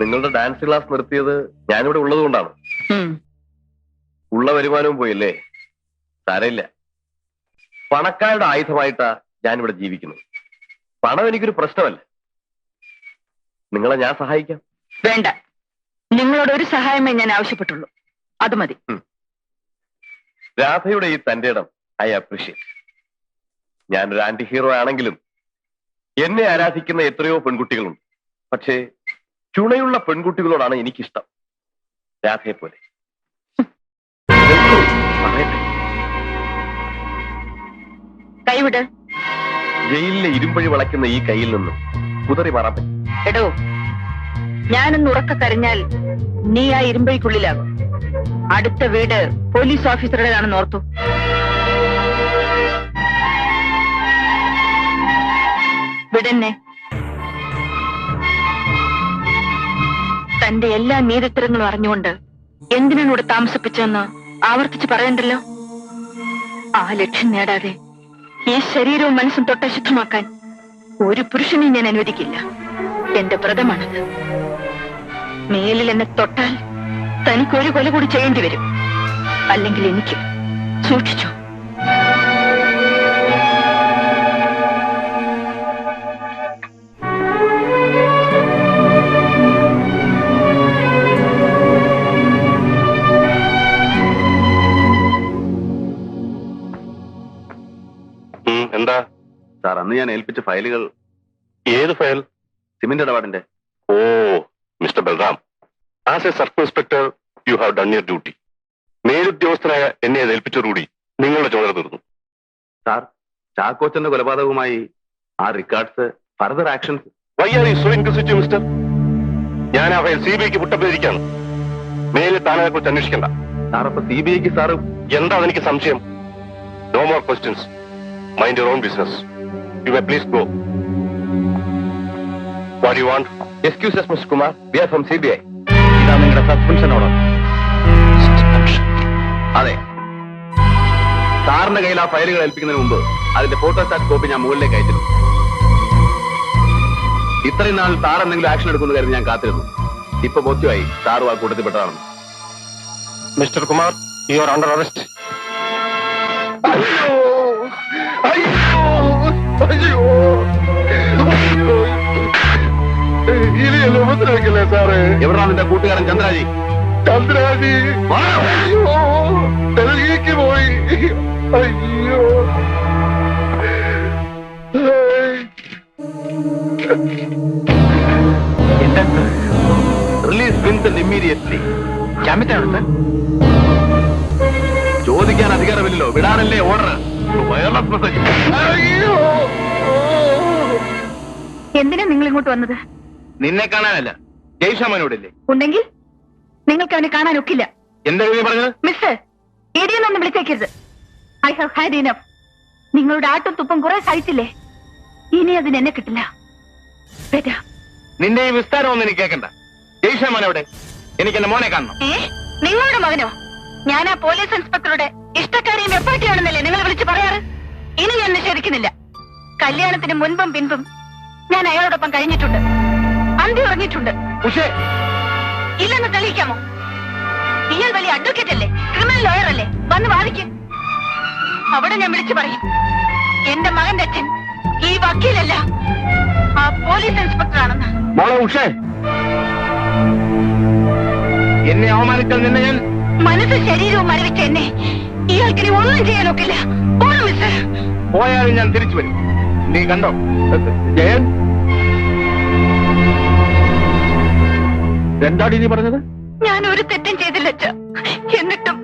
നിങ്ങളുടെ dance class നിർത്തിയത് ഞാനിവിടെ ഉള്ളത് കൊണ്ടാണ്. ഉള്ള വരുമാനവും പോയില്ലേ? സാരമില്ല. പണക്കാരുടെ ആയുധമായിട്ടാ ഞാനിവിടെ ജീവിക്കുന്നത്. പണം എനിക്കൊരു പ്രശ്നമല്ല. നിങ്ങളെ ഞാൻ സഹായിക്കാം. വേണ്ട. നിങ്ങളോട് ഒരു സഹായമേ ഞാൻ ആവശ്യപ്പെട്ടുള്ളൂ. അത് മതി. രാധയുടെ ഈ തന്റെ ഇടം ഐ അപ്രീഷിയേറ്റ്. ഞാനൊരു ആന്റി ഹീറോ ആണെങ്കിലും എന്നെ ആരാധിക്കുന്ന എത്രയോ പെൺകുട്ടികളുണ്ട്. പക്ഷേ ചുണയുള്ള പെൺകുട്ടികളോടാണ് എനിക്കിഷ്ടം. രാധയെ പോലെ. കൈവിട്. ജയിലിലെ ഇരുമ്പഴി വളയ്ക്കുന്ന ഈ കയ്യിൽ നിന്നും കുതറി മാറാൻ പറ്റും. എടോ ഞാനൊന്ന് ഉറക്ക കരഞ്ഞാൽ നീ ആ ഇരുമ്പഴിക്കുള്ളിലാകും. അടുത്ത വീട് പോലീസ് ഓഫീസറുടേതാണെന്ന് ഓർത്തു. വിടന്നെ. തന്റെ എല്ലാ നീതിത്തരങ്ങളും അറിഞ്ഞുകൊണ്ട് എന്തിനോട് താമസിപ്പിച്ചെന്ന് ആവർത്തിച്ച് പറയണ്ടല്ലോ? ആ ലക്ഷ്യം നേടാതെ ഈ ശരീരവും മനസ്സും തൊട്ടശുദ്ധമാക്കാൻ ഒരു പുരുഷനെ ഞാൻ അനുവദിക്കില്ല. എന്റെ വ്രതമാണത്. മേലിൽ എന്നെ തൊട്ടാൽ തനിക്ക് ഒരു കൊല കൂടി ചെയ്യേണ്ടി വരും. അല്ലെങ്കിൽ എനിക്ക് സൂക്ഷിച്ചു? അന്ന് ഞാൻ ഏൽപ്പിച്ച ഫയലുകൾ ഏത് ഫയൽ? സിമന്റ് ഇടപാടിന്റെ. ഓ mister Balram. As a circle inspector you have done your duty. മേലുദ്യോഗസ്ഥനായ എന്നെ ഏൽപ്പിച്ച ഏൽപ്പിച്ചതോടുകൂടി നിങ്ങളുടെ ചുമതല തീർന്നു. സാർ ചാക്കോച്ചന്റെ കൊലപാതകവുമായി ആ records further actions why are you so inquisitive mister ഞാൻ ആ ഫയൽ സി ബി ഐക്ക് വിട്ടപ്പോയിരിക്കാണ് മേലിൽ താനെ കുറിച്ച് അന്വേഷിക്കണ്ട. സാർ അപ്പൊ സി ബി ഐക്ക് സാർ എന്താ എനിക്ക് സംശയം? No more questions mind your own business you may please go what you want excuses mister Mr. Kumar. We are from CBI. ഇതാണ് നിങ്ങളുടെ സസ്പെൻഷൻ ഓർഡർ അതെ. സാറിന്റെ കയ്യിൽ ആ ഫയലുകൾ ഏൽപ്പിക്കുന്നതിന് മുമ്പ് അതിന്റെ ഫോട്ടോസ്റ്റാറ്റ് കോപ്പി ഞാൻ മുകളിലേക്ക് അയച്ചിരുന്നു. ഇത്രയും നാൾ സാർ എന്തെങ്കിലും ആക്ഷൻ എടുക്കുന്നു കരുതി ഞാൻ കാത്തിരുന്നു. ഇപ്പൊ ബോധ്യമായി സാറും ആ കൂട്ടത്തിൽ പെട്ടതാണ് mister Kumar you are under arrest ഇനിയല്ലേ ഉപദ്രവിക്കല്ലേ സാറേ? എവിടെയാണ് നിന്റെ കൂട്ടുകാരൻ ചന്ദ്രാജി? ചന്ദ്രാജി. അയ്യോ. ഡൽഹിക്ക് പോയി. അയ്യോ. റിലീസ് വിൻസെന്റ് ഇമ്മീഡിയറ്റ്ലി ചോദിക്കാൻ അധികാരമില്ലല്ലോ. വിടാനല്ലേ ഓർഡർ വയർലെസ് മെസ്സേജ് എന്തിനാ നിങ്ങൾ ഇങ്ങോട്ട് വന്നത്? നിന്നെ കാണാനല്ല. ജയ്ഷാമനോടില്ലേ? ഉണ്ടെങ്കിൽ നിങ്ങൾക്ക് അവനെ കാണാൻ ഒക്കില്ല. എന്താ നീ പറഞ്ഞത്? മിസ്റ്റർ ഇടിയെന്നൊന്നും വിളിച്ചേക്കരുത്. ഐ ഹാവ് ഹാഡ് ഇനഫ് നിങ്ങളുടെ ആട്ടും തുപ്പും കുറെ സഹിച്ചില്ലേ ഇനി അതിന് എന്നെ കിട്ടില്ല. നിന്റെ ഈ വിസ്താരം ഒന്നും എനിക്ക് കേൾക്കണ്ട ജയ്ഷാമൻ എനിക്ക് എന്റെ മോനെ കാണണം. നിങ്ങളുടെ മകനോ? ഞാൻ ആ പോലീസ് ഇൻസ്പെക്ടറുടെ ഇഷ്ടക്കാരിയും എപ്പോഴൊക്കെയാണെന്നല്ലേ നിങ്ങൾ വിളിച്ച് പറയാറ്? ഇനി ഞാൻ നിഷേധിക്കുന്നില്ല. കല്യാണത്തിന് മുൻപും പിൻപും ഞാൻ അയാളോടൊപ്പം കഴിഞ്ഞിട്ടുണ്ട്. അന്തി ഉറങ്ങിയിട്ടുണ്ട്. ഇല്ലെന്ന് തെളിയിക്കാമോ? ഇയാൾ വലിയ അഡ്വക്കേറ്റ് അല്ലേ? ക്രിമിനൽ ലോയർ അല്ലേ? വന്ന് വാദിക്കും. അവിടെ ഞാൻ വിളിച്ചു പറയും. എന്റെ മകന്റെ അച്ഛൻ ഈ വക്കീലല്ല. ആ പോലീസ് ഇൻസ്പെക്ടർ ആണെന്ന്. മോളെ ഉഷേ. എന്നെ അവമാനിച്ചാൽ നിന്നെ ഞാൻ മനസ്സ് ശരീരവും മരവിച്ച എന്നെ. ഇയാൾക്കിനി ഒന്നും ചെയ്യാനൊക്കില്ല. ഓണം മിസ്റ്റർ പോയാലും ഞാൻ തിരിച്ചു വരും. നീ കണ്ടോ? ജയൻ? എന്താടി നീ പറഞ്ഞത്? ഞാൻ ഒരു തെറ്റും ചെയ്തില്ല എന്നിട്ടും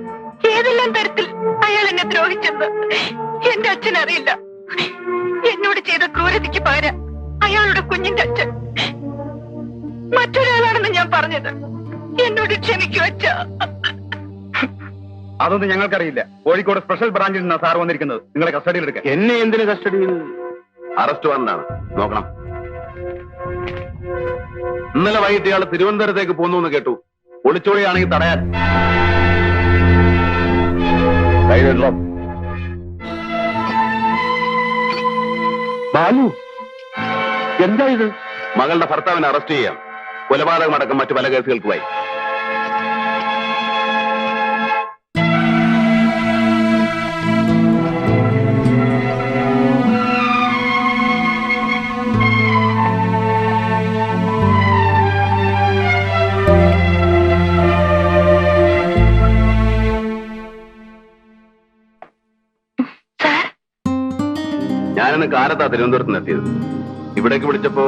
ഏതെല്ലാം തരത്തിൽ അയാൾ എന്നെ ദ്രോഹിച്ചെന്ന് എന്റെ അച്ഛൻ അറിയില്ല. എന്നോട് ചെയ്ത ക്രൂരതയ്ക്ക് പകരം അയാളുടെ കുഞ്ഞിന്റെ അച്ഛൻ മറ്റൊരാളാണെന്ന് ഞാൻ പറഞ്ഞത്. എന്നോട് ക്ഷമിക്കൂ അച്ഛ. അതൊന്നും ഞങ്ങൾക്കറിയില്ല. കോഴിക്കോട് സ്പെഷ്യൽ ബ്രാഞ്ചിൽ നിന്നാണ് സാർ വന്നിരിക്കുന്നത്. നിങ്ങളെ കസ്റ്റഡിയിൽ എടുക്കാൻ. എന്നെ എന്തിന് കസ്റ്റഡിയിൽ? അറസ്റ്റ് വന്നതാണ്. നോക്കണം. ഇന്നലെ വൈകിട്ട് ഇയാൾ തിരുവനന്തപുരത്തേക്ക് പോന്നു എന്ന് കേട്ടു. ഒളിച്ചോളിയാണെങ്കിൽ തടയാൻ. ബാലു എന്താ ഇത്? മകളുടെ ഭർത്താവിനെ അറസ്റ്റ് ചെയ്യാം. കൊലപാതകമടക്കം മറ്റു പല കേസുകൾക്കുമായി ഞാനിന്ന് കാലത്താ തിരുവനന്തപുരത്ത് നിന്ന് എത്തിയത്. ഇവിടേക്ക് വിളിച്ചപ്പോ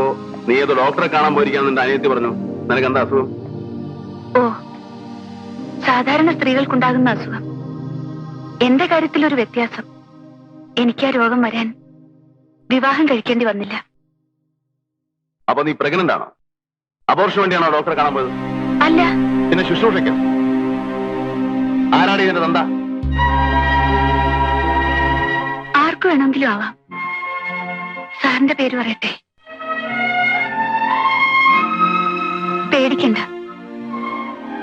നീ ഏതോ ഡോക്ടറെ കാണാൻ പോയിരിക്കാന്ന് എന്റെ അനിയത്തി പറഞ്ഞു. നിനക്ക് എന്താ അസുഖം? ഓ സാധാരണ സ്ത്രീകൾക്കുണ്ടാകുന്ന അസുഖം. എന്റെ കാര്യത്തിൽ ഒരു വ്യത്യാസം. എനിക്ക് ആ രോഗം വരാൻ വിവാഹം കഴിക്കേണ്ടി വന്നില്ല. അപ്പൊ നീ പ്രഗ്നന്റ് ആണോ? അബോർഷന് വേണ്ടിയാണോ ഡോക്ടറെ കാണാൻ പോയത്? അല്ല. പിന്നെ ശുശ്രൂഷയ്ക്ക്? ആരാണ് ഇതിന്റെ തന്ത? ആർക്കു വേണമെങ്കിലും ആവാം. സാറിന്റെ പേര് പറയട്ടെ? പേടിക്കണ്ട.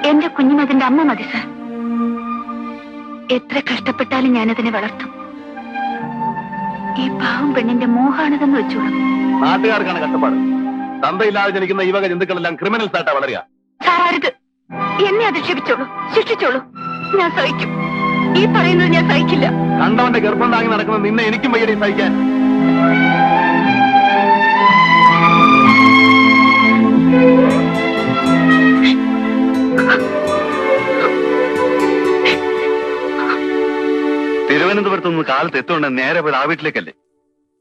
എന്റെ കുഞ്ഞിനതിന്റെ അമ്മ മതി സാർ. എത്ര കഷ്ടപ്പെട്ടാലും ഞാനതിനെ വളർത്തും. ഈ പാവം പെണ്ണിന്റെ മോഹാണിതെന്ന് വെച്ചോളൂ. നാട്ടുകാർക്കാണ് കഷ്ടപ്പാട്. തന്തയില്ലാതെ ജനിക്കുന്ന ഈ വക ജന്തുക്കളെല്ലാം ക്രിമിനൽസ് ആയിട്ടാ വളരുക. സാറത് എന്നെ അധിക്ഷേപിച്ചോളൂ. ശിക്ഷിച്ചോളൂ. ഞാൻ സഹിക്കും. ഈ പറയുന്നത് ഞാൻ സഹിക്കില്ല. കണ്ടവന്റെ ഗർഭം താങ്ങി നടക്കുന്ന നിന്നെ എനിക്കും വയ്യടി സഹിക്കാൻ. തിരുവനന്തപുരത്ത് നിന്ന് കാലത്ത് എത്തുകൊണ്ട് നേരെ പോയത് ആ വീട്ടിലേക്കല്ലേ?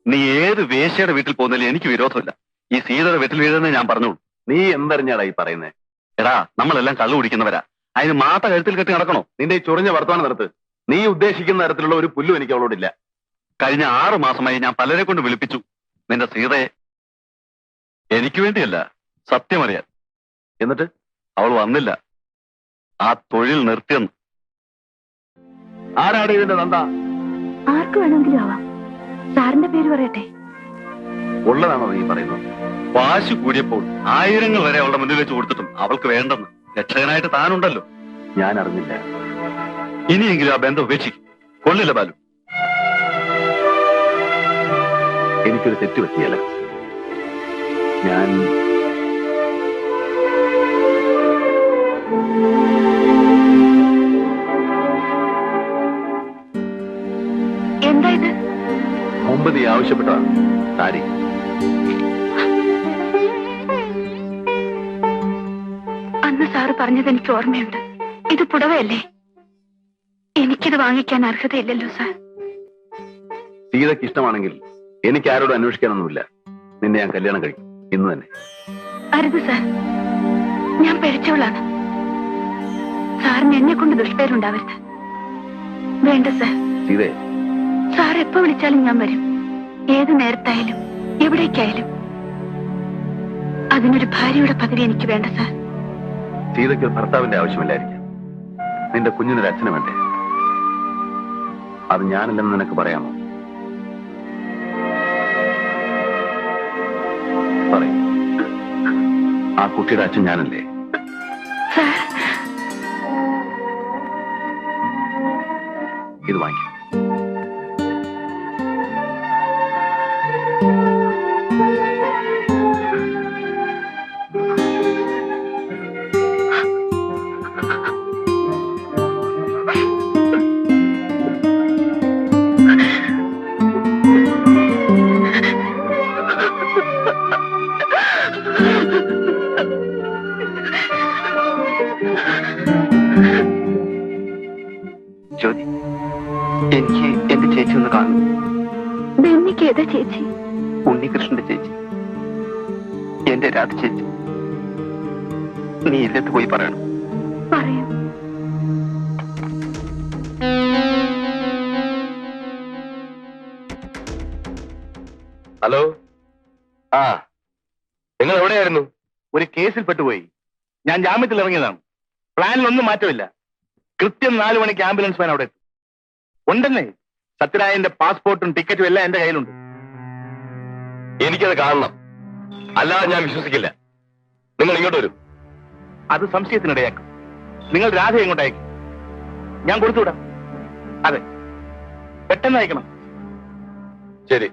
നീ ഏത് വേശ്യയുടെ വീട്ടിൽ പോകുന്നതിൽ എനിക്ക് വിരോധമില്ല. ഈ സീതയുടെ വീട്ടിൽ വീഴുന്നേ ഞാൻ പറഞ്ഞോളൂ. നീ എന്തറിഞ്ഞാടാ ഈ പറയുന്നേ? എടാ നമ്മളെല്ലാം കള്ളു കുടിക്കുന്നവരാ. അതിന് മാത്ത കഴുത്തിൽ കെട്ടി നടക്കണോ? നിന്റെ ഈ ചൊറിഞ്ഞ വർത്തമാനം നിർത്ത്. നീ ഉദ്ദേശിക്കുന്ന തരത്തിലുള്ള ഒരു പുല്ലും എനിക്ക് അവളോടില്ല. കഴിഞ്ഞ ആറു മാസമായി ഞാൻ പലരെ കൊണ്ട് വിളിപ്പിച്ചു. നിന്റെ സീതയെ എനിക്ക് വേണ്ടിയല്ല സത്യമറിയാൻ എന്നിട്ട് അവൾ വന്നില്ല. ആ തൊഴിൽ നിർത്തിയെന്ന്. ആരാണ് ഇതിന്റെ നന്ദ? ആർക്ക് വേണമെങ്കിലും ആവാം. സാറിന്റെ പേര് പറയട്ടെ. ഉള്ളതാണോ നീ പറയുന്നത്? വാശി കൂടിയപ്പോൾ ആയിരങ്ങൾ വരെ അവളുടെ മുന്നിൽ വെച്ച് കൊടുത്തിട്ടും അവൾക്ക് വേണ്ടെന്ന്. രക്ഷകനായിട്ട് താനുണ്ടല്ലോ. ഞാൻ അറിഞ്ഞില്ല. ഇനിയെങ്കിലും ആ ബന്ധം ഉപേക്ഷിക്കും. കൊള്ളില്ല ബാലു. എനിക്കൊരു തെറ്റ് പറ്റിയല്ല. ഞാൻ എന്താ ഇത്? മുമ്പ് നീ ആവശ്യപ്പെട്ടതാണ് സാരി. അന്ന് സാറ് പറഞ്ഞത് എനിക്ക് ഓർമ്മയുണ്ട്. ഇത് പുടവയല്ലേ? എനിക്കിത് വാങ്ങിക്കാൻ അർഹതയില്ലല്ലോ സാർ. സീതയ്ക്ക് ഇഷ്ടമാണെങ്കിൽ എനിക്ക് ആരോടും അന്വേഷിക്കാനൊന്നുമില്ല. നിന്നെ ഞാൻ കല്യാണം കഴിക്കും. ഇന്ന് തന്നെ. അരുത് സാർ. ഞാൻ പിഴച്ചവളാണ് സാറിന് എന്നെ കൊണ്ട് ദുഷ്പേരുണ്ടാവരുത്. വേണ്ട സാർ. സീതേ സാർ എപ്പോ വിളിച്ചാലും ഞാൻ വരും. ഏത് നേരത്തായാലും എവിടേക്കായാലും. അതിനൊരു ഭാര്യയുടെ പകുതി എനിക്ക് വേണ്ട സാർ. സീതയ്ക്ക് ഭർത്താവിന്റെ ആവശ്യമില്ലായിരിക്കും. നിന്റെ കുഞ്ഞിനൊരു അച്ഛന് വേണ്ടേ? അത് ഞാനല്ലെന്ന് നിനക്ക് പറയാമോ? പറയും. ആ കുട്ടിയുടെ അച്ഛൻ ഞാനല്ലേ? ഇത് വാങ്ങിക്കും. ഏതാ ചേച്ചി? ഉണ്ണികൃഷ്ണന്റെ ചേച്ചി. എന്റെ രാധ ചേച്ചി. നീ ഇല്ലത്ത് പോയി പറയണം. പറയാം. ഹലോ? ആ നിങ്ങൾ എവിടെയായിരുന്നു? ഒരു കേസിൽ പെട്ടുപോയി. ഞാൻ ജാമ്യത്തിൽ ഇറങ്ങിയതാണ്. പ്ലാനിലൊന്നും മാറ്റമില്ല. കൃത്യം നാലു മണിക്ക് ആംബുലൻസ് മാൻ അവിടെ എത്തും. ഉണ്ടെന്നേ സത്യരായന്റെ പാസ്പോർട്ടും ടിക്കറ്റും എല്ലാം എന്റെ കയ്യിലുണ്ട്. എനിക്കത് കാണണം. അല്ലാതെ ഞാൻ വിശ്വസിക്കില്ല. നിങ്ങൾ ഇങ്ങോട്ട് വരും. അത് സംശയത്തിനിടയാക്കും നിങ്ങൾ രാധ ഇങ്ങോട്ട് അയക്കും. ഞാൻ കൊടുത്തുവിടാം അതെ. പെട്ടെന്ന് അയക്കണം. ശരി.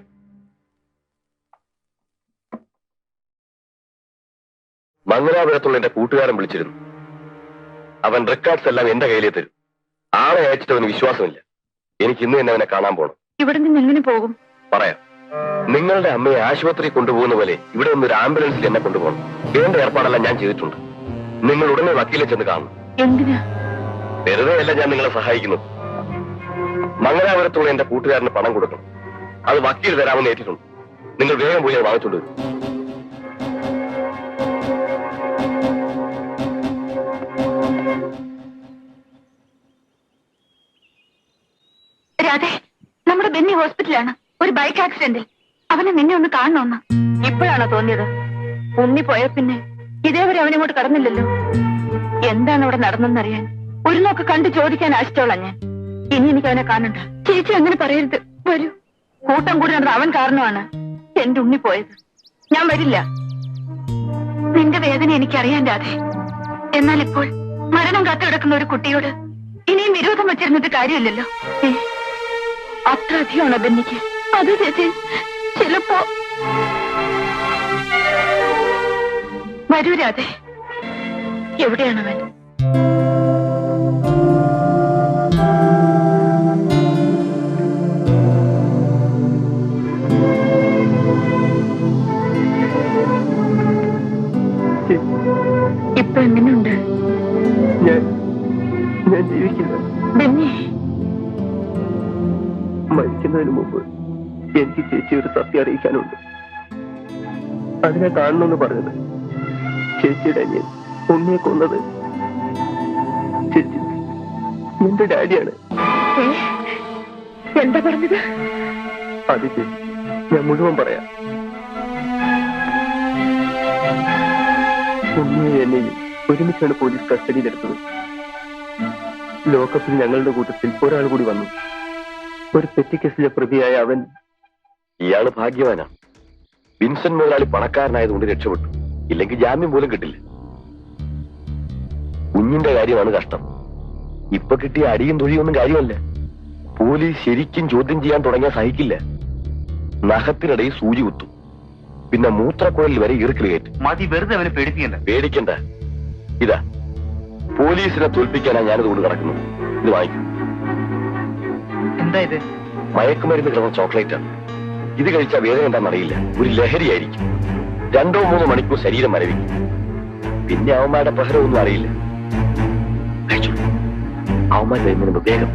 മംഗലാപുരത്തുള്ള എന്റെ കൂട്ടുകാരൻ വിളിച്ചിരുന്നു. അവൻ റെക്കോർഡ്സ് എല്ലാം എന്റെ കയ്യിലേ തരും. ആളെ അയച്ചിട്ട് അവന് വിശ്വാസമില്ല. എനിക്ക് ഇന്ന് തന്നെ അവനെ കാണാൻ പോകണം ഇവിടെ നിന്ന് എങ്ങനെ പോകും? പറയാം. നിങ്ങളുടെ അമ്മയെ ആശുപത്രി കൊണ്ടുപോകുന്ന പോലെ ഇവിടെ ഒന്ന് ഒരു ആംബുലൻസിൽ എന്നെ കൊണ്ടുപോകണം. വേണ്ട ഏർപ്പാടെല്ലാം ഞാൻ ചെയ്തിട്ടുണ്ട്. നിങ്ങൾ ഉടനെ വക്കീലെ ചെന്ന് കാണും. എന്തിനാ? വെറുതെ അല്ല ഞാൻ നിങ്ങളെ സഹായിക്കുന്നത് മംഗലാപുരത്തുള്ള എന്റെ കൂട്ടുകാരന് പണം കൊടുക്കണം. അത് വക്കീൽ തരാമെന്ന് ഏറ്റിട്ടുണ്ട്. നിങ്ങൾ വേഗം പോയി അത് വരും. രാധേ നമ്മുടെ ബെന്നി ഹോസ്പിറ്റലാണ്. ഒരു ബൈക്ക് ആക്സിഡന്റിൽ അവനെ നിന്നെ ഒന്ന് കാണണമെന്ന് ഇപ്പോഴാണോ തോന്നിയത്? ഉണ്ണി പോയ പിന്നെ ഇതേവരെ അവനിങ്ങോട്ട് കടന്നില്ലല്ലോ. എന്താണ് അവിടെ നടന്നെന്നറിയാൻ ഒരു നോക്ക് കണ്ടു ചോദിക്കാൻ ആശിച്ചോളാം ഞാൻ. ഇനി എനിക്ക് അവനെ കാണണ്ട. ചേച്ചി അങ്ങനെ പറയരുത്. വരൂ. കൂട്ടം കൂടി നടന്ന അവൻ കാരണമാണ് എന്റെ ഉണ്ണി പോയത്. ഞാൻ വരില്ല. നിന്റെ വേദന എനിക്കറിയാൻ രാധേ. എന്നാൽ ഇപ്പോൾ മരണം കാത്തു കിടക്കുന്ന ഒരു കുട്ടിയോട് ഇനിയും വിരോധം വച്ചിരുന്നിട്ട് കാര്യമില്ലല്ലോ. അത്ര അധികമാണോ ബെന്നിക്ക്? അത് ചേച്ചി. ചിലപ്പോ വരൂ രാധേ അവൻ? ഇപ്പൊ എങ്ങനെയുണ്ട്? ഞാൻ ഞാൻ ജീവിക്കില്ല ബെന്നി. മരിക്കുന്നതിന് മുമ്പ് എനിക്ക് ചേച്ചി ഒരു സത്യം അറിയിക്കാനുണ്ട്. അതിനെ കാണണമെന്ന് പറഞ്ഞത് ചേച്ചിയുടെ അനിയൻ. ഉണ്ണിയെ കൊന്നത് ചേച്ചി. എന്റെ ഡാഡിയാണ്. എന്താ പറഞ്ഞത്? അത് ചേച്ചി ഞാൻ മുഴുവൻ പറയാം. ഉണ്ണിയെ എന്നെയും ഒരുമിച്ചാണ് പോലീസ് കസ്റ്റഡിയിലെടുത്തത്. ലോകത്തിൽ ഞങ്ങളുടെ കൂട്ടത്തിൽ ഒരാൾ കൂടി വന്നു. ഒരു പെറ്റി കേസിലെ പ്രതിയായ അവൻ ഇയാൾ ഭാഗ്യവാനാണ് വിൻസെന്റ് മുതലാളി പണക്കാരനായതുകൊണ്ട് രക്ഷപ്പെട്ടു. ഇല്ലെങ്കിൽ ജാമ്യം പോലും കിട്ടില്ല. കുഞ്ഞിന്റെ കാര്യമാണ് കഷ്ടം. ഇപ്പൊ കിട്ടിയ അടിയും തൊഴിയൊന്നും കാര്യമല്ല. പോലീസ് ശരിക്കും ചോദ്യം ചെയ്യാൻ തുടങ്ങിയാൽ സഹിക്കില്ല. നഖത്തിനിടയിൽ സൂചി കുത്തും. പിന്നെ മൂത്രക്കുഴലിൽ വരെ ഈർക്കിൽ കയറ്റും. മതി വെറുതെ അവനെ പേടിപ്പിക്കണ്ട. പേടിക്കണ്ട. ഇതാ. പോലീസിനെ തോൽപ്പിക്കാനാ ഞാനിത് കൊണ്ട് നടക്കുന്നത്. ഇത് വാങ്ങിക്കും. എന്താ ഇത്? മയക്കുമരുന്ന് കിടന്ന ചോക്ലേറ്റ് ആണ് ഇത് കഴിച്ചാൽ വേദന എന്താണെന്നറിയില്ല ഒരു ലഹരിയായിരിക്കും. രണ്ടോ മൂന്നോ മണിക്കൂർ ശരീരം മരവിക്കും. പിന്നെ അവന്മാരുടെ പ്രഹരമൊന്നും അറിയില്ല. അവന്മാർ വരുന്നതിന് വേഗം.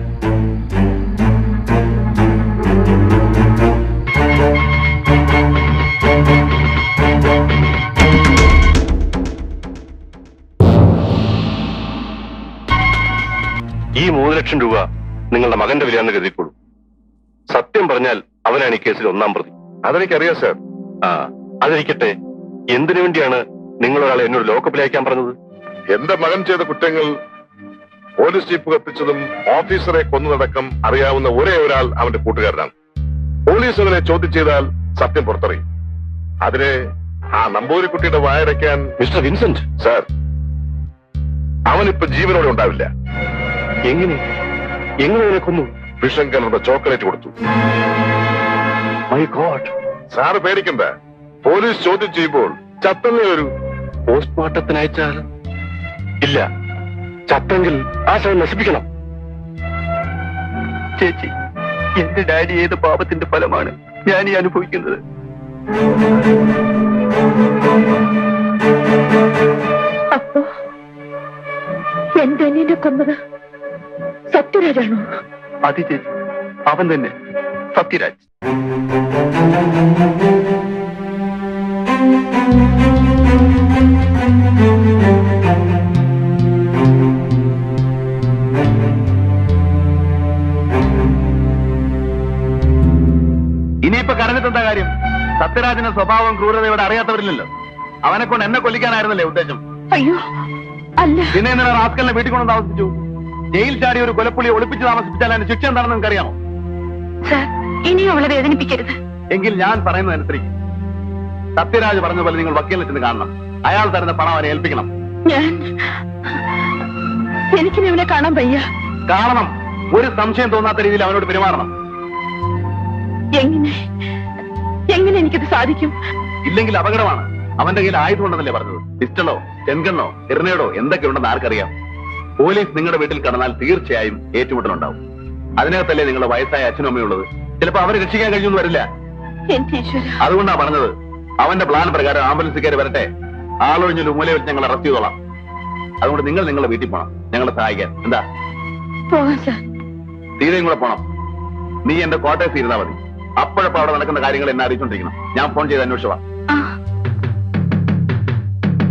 ഈ മൂന്ന് ലക്ഷം രൂപ നിങ്ങളുടെ മകന്റെ വിലയാണെന്ന് കരുതിക്കോളൂ. സത്യം പറഞ്ഞാൽ അവനാണ് ഈ കേസിൽ ഒന്നാം പ്രതി. അതെനിക്കറിയാം സർ ആ അതിരിക്കട്ടെ. എന്തിനു വേണ്ടിയാണ് നിങ്ങളൊരാളെ എന്നോട് ലോക്കപ്പിൽ അയക്കാൻ പറഞ്ഞത്? എന്റെ മകൻ ചെയ്ത കുറ്റങ്ങൾ പോലീസ് ജീപ്പ് കത്തിച്ചതും ഓഫീസറെ കൊന്നതടക്കം അറിയാവുന്ന ഒരേ ഒരാൾ അവന്റെ കൂട്ടുകാരനാണ്. പോലീസ് അവനെ ചോദ്യം ചെയ്താൽ സത്യം പുറത്തറിയും. അതിന് ആ നമ്പൂരിക്കുട്ടിയുടെ വായടയ്ക്കാൻ മിസ്റ്റർ വിൻസെന്റ്. സാർ അവനിപ്പോ ജീവനോടെ ഉണ്ടാവില്ല. എങ്ങനെ? എങ്ങനെ കൊന്നു? വിഷം കലറുടെ ചോക്ലേറ്റ് കൊടുത്തു. മൈ ഗോഡ് സാറ് പേടിക്കണ്ട. പോലീസ് ചോദ്യം ചെയ്യുമ്പോൾ ചത്തല്ലേ ഒരു പോസ്റ്റ്മോർട്ടത്തിന് അയച്ചാൽ ഇല്ല. ചത്തെങ്കിൽ ആ ശവം നശിപ്പിക്കണം. ചേച്ചി എന്റെ ഡാഡി ഏത് പാപത്തിന്റെ ഫലമാണ് ഞാൻ ഈ അനുഭവിക്കുന്നത്? അപ്പോ എന്റെ അനിയനെ കൊന്നത്? സത്യരാജാണോ അത് ചേച്ചി അവൻ തന്നെ. സത്യരാജ്. ഇനിയിപ്പോ കരഞ്ഞിട്ടെന്താ കാര്യം? സത്യരാജന്റെ സ്വഭാവം ക്രൂരത ഇവിടെ അറിയാത്തവരില്ലല്ലോ. അവനെ കൊണ്ട് എന്നെ കൊല്ലിക്കാനായിരുന്നല്ലേ ഉദ്ദേശം? അയ്യോ അല്ല. പിന്നെ ഇന്നലെ റാസ്കലിനെ വീട്ടിൽ കൊണ്ട് താമസിച്ചു ജയിൽ ചാടി ഒരു കൊലപ്പുള്ളി ഒളിപ്പിച്ച് താമസിപ്പിച്ചാൽ അതിന്റെ ശിക്ഷ എന്താണെന്ന് നിങ്ങൾക്കറിയാമോ? സാർ ഇനിയും അവളെ വേദനിപ്പിക്കരുത്. എങ്കിൽ ഞാൻ പറയുന്നത് അനുസരിക്കും. സത്യരാജ് പറഞ്ഞ പോലെ നിങ്ങൾ വക്കീലിനെ ചെന്ന് കാണണം. അയാൾ തരുന്ന പണം അവനെ ഏൽപ്പിക്കണം. ഞാൻ എനിക്ക് അവനെ കാണാൻ വയ്യ. കാണണം. ഒരു സംശയം തോന്നാത്ത രീതിയിൽ അവനോട് പെരുമാറണം. എങ്ങനെ? എങ്ങനെ എനിക്കിത് സാധിക്കും? ഇല്ലെങ്കിൽ അപകടമാണ്. അവന്റെ കയ്യിൽ ആയുധം ഉണ്ടെന്നല്ലേ പറഞ്ഞത്. പിസ്റ്റളോ ചെങ്കണ്ണോ എറിനേടോ എന്തൊക്കെ ഉണ്ടെന്ന് ആർക്കറിയാം? പോലീസ് നിങ്ങളുടെ വീട്ടിൽ കടന്നാൽ തീർച്ചയായും ഏറ്റുമുട്ടലുണ്ടാവും. അതിനകത്തല്ലേ നിങ്ങളുടെ വയസ്സായ അച്ഛനും അമ്മയും ഉള്ളത്? ചിലപ്പോ അവരെ രക്ഷിക്കാൻ കഴിഞ്ഞൊന്നും വരില്ല. എന്റെ ഈശ്വര. അതുകൊണ്ടാ പറഞ്ഞത്. അവന്റെ പ്ലാൻ പ്രകാരം ആംബുലൻസ് കയറി വരട്ടെ. ആളൊഴിഞ്ഞൊരു മൂല വെച്ച് ഞങ്ങൾ അറസ്റ്റ് ചെയ്തോളാം. അതുകൊണ്ട് നിങ്ങൾ നിങ്ങളുടെ വീട്ടിൽ പോണം. ഞങ്ങളെ സഹായിക്കാൻ. എന്താ? പോകാം സാർ. സീതയും കൂടെ പോണം. നീ എന്റെ കോട്ടയത്ത് ഇരുന്നാ മതി. അപ്പോഴപ്പോ അവിടെ നടക്കുന്ന കാര്യങ്ങൾ എന്നെ അറിയിച്ചോണ്ടിരിക്കണം. ഞാൻ ഫോൺ ചെയ്ത് അന്വേഷിച്ചോളാം.